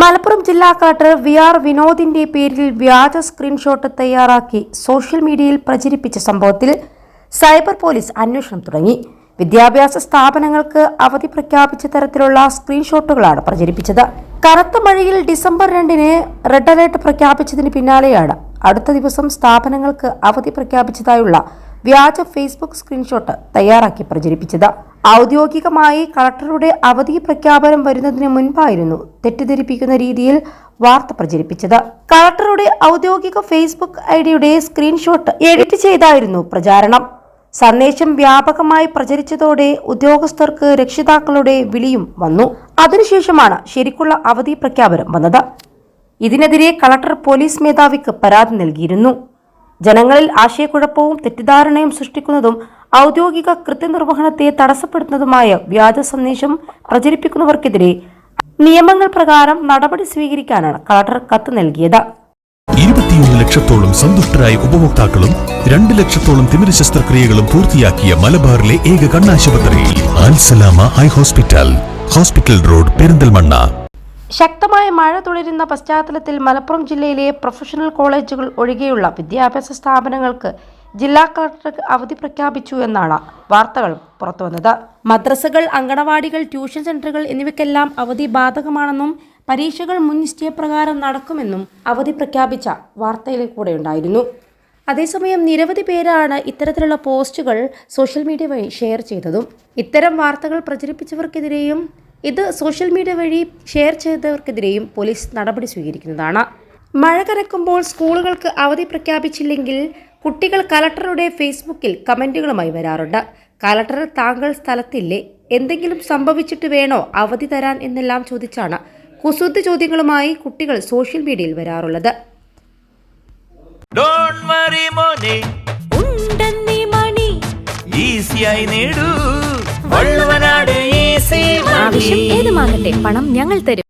മലപ്പുറം ജില്ലാ collector V R വിനോദിന്റെ പേരിൽ വ്യാജ സ്ക്രീൻഷോട്ട് തയ്യാറാക്കി സോഷ്യൽ മീഡിയയിൽ പ്രചരിപ്പിച്ച സംഭവത്തിൽ സൈബർ പോലീസ് അന്വേഷണം തുടങ്ങി. വിദ്യാഭ്യാസ സ്ഥാപനങ്ങൾക്ക് അവധി പ്രഖ്യാപിച്ച തരത്തിലുള്ള സ്ക്രീൻഷോട്ടുകളാണ് പ്രചരിപ്പിച്ചത്. കനത്ത മഴയിൽ ഡിസംബർ രണ്ടിന് റെഡ് അലേർട്ട് പ്രഖ്യാപിച്ചതിന് പിന്നാലെയാണ് അടുത്ത ദിവസം സ്ഥാപനങ്ങൾക്ക് അവധി പ്രഖ്യാപിച്ചതായുള്ള വ്യാജ ഫേസ്ബുക്ക് സ്ക്രീൻഷോട്ട് തയ്യാറാക്കി പ്രചരിപ്പിച്ചത്. ഔദ്യോഗികമായി കളക്ടറുടെ അവധി പ്രഖ്യാപനം വരുന്നതിന് മുൻപായിരുന്നു തെറ്റിദ്ധരിപ്പിക്കുന്ന രീതിയിൽ വാർത്ത പ്രചരിപ്പിച്ചത്. കളക്ടറുടെ ഔദ്യോഗിക ഫേസ്ബുക്ക് ഐഡിയുടെ സ്ക്രീൻഷോട്ട് എഡിറ്റ് ചെയ്തായിരുന്നു പ്രചാരണം. സന്ദേശം വ്യാപകമായി പ്രചരിച്ചതോടെ ഉദ്യോഗസ്ഥർക്ക് രക്ഷിതാക്കളുടെ വിളിയും വന്നു. അതിനുശേഷമാണ് ശരിക്കുള്ള അവധി പ്രഖ്യാപനം വന്നത്. ഇതിനെതിരെ കളക്ടർ പോലീസ് മേധാവിക്ക് പരാതി നൽകിയിരുന്നു. ജനങ്ങളിൽ ആശയക്കുഴപ്പവും തെറ്റിദ്ധാരണയും സൃഷ്ടിക്കുന്നതും ഔദ്യോഗിക കൃത്യനിർവഹണത്തെ തടസ്സപ്പെടുത്തുന്നതുമായ വ്യാജ സന്ദേശം പ്രചരിപ്പിക്കുന്നവർക്കെതിരെ നിയമങ്ങൾ പ്രകാരം നടപടി സ്വീകരിക്കാനാണ് കളക്ടർ കത്ത് നൽകിയത്. ഇരുപത്തിയൊന്ന് ലക്ഷത്തോളം സന്തുഷ്ടരായ ഉപഭോക്താക്കളും രണ്ട് ലക്ഷത്തോളം തിമിര ശസ്ത്രക്രിയകളും പൂർത്തിയാക്കിയ മലബാറിലെ ഏക കണ്ണാശുപത്രി Alsalama high hospital hospital road Perinthalmanna. ശക്തമായ മഴ തുടരുന്ന പശ്ചാത്തലത്തിൽ മലപ്പുറം ജില്ലയിലെ പ്രൊഫഷണൽ കോളേജുകൾ ഒഴികെയുള്ള വിദ്യാഭ്യാസ സ്ഥാപനങ്ങൾക്ക് ജില്ലാ കളക്ടർ അവധി പ്രഖ്യാപിച്ചു എന്നാണ് വാർത്തകൾ പുറത്തുവന്നത്. മദ്രസകൾ അങ്കണവാടികൾ ട്യൂഷൻ സെന്ററുകൾ എന്നിവയ്ക്കെല്ലാം അവധി ബാധകമാണെന്നും പരീക്ഷകൾ മുൻ നിശ്ചയപ്രകാരം നടക്കുമെന്നും അവധി പ്രഖ്യാപിച്ച വാർത്തയിൽ കൂടെ ഉണ്ടായിരുന്നു അതേസമയം നിരവധി പേരാണ് ഇത്തരത്തിലുള്ള പോസ്റ്റുകൾ സോഷ്യൽ മീഡിയ വഴി ഷെയർ ചെയ്തതും. ഇത്തരം വാർത്തകൾ പ്രചരിപ്പിച്ചവർക്കെതിരെയും ഇത് സോഷ്യൽ മീഡിയ വഴി ഷെയർ ചെയ്തവർക്കെതിരെയും പോലീസ് നടപടി സ്വീകരിക്കുന്നതാണ്. മഴ കനക്കുമ്പോൾ സ്കൂളുകൾക്ക് അവധി പ്രഖ്യാപിച്ചില്ലെങ്കിൽ കുട്ടികൾ കലക്ടറുടെ ഫേസ്ബുക്കിൽ കമന്റുകളുമായി വരാറുണ്ട്. കലക്ടർ താങ്കൾ സ്ഥലത്തില്ലേ? എന്തെങ്കിലും സംഭവിച്ചിട്ട് വേണോ അവധി തരാൻ എന്നെല്ലാം ചോദിച്ചാണ് കുസൃതി ചോദ്യങ്ങളുമായി കുട്ടികൾ സോഷ്യൽ മീഡിയയിൽ വരാറുള്ളത്. ഡോണ്ട് വറി മോനെ. ഉണ്ടെന്നീ മണി. ഈസിയായി നേടൂ. വള്ളുവനാട് ഈസി ആവശ്യം ഏതുമാകട്ടെ പണം ഞങ്ങൾ തരും.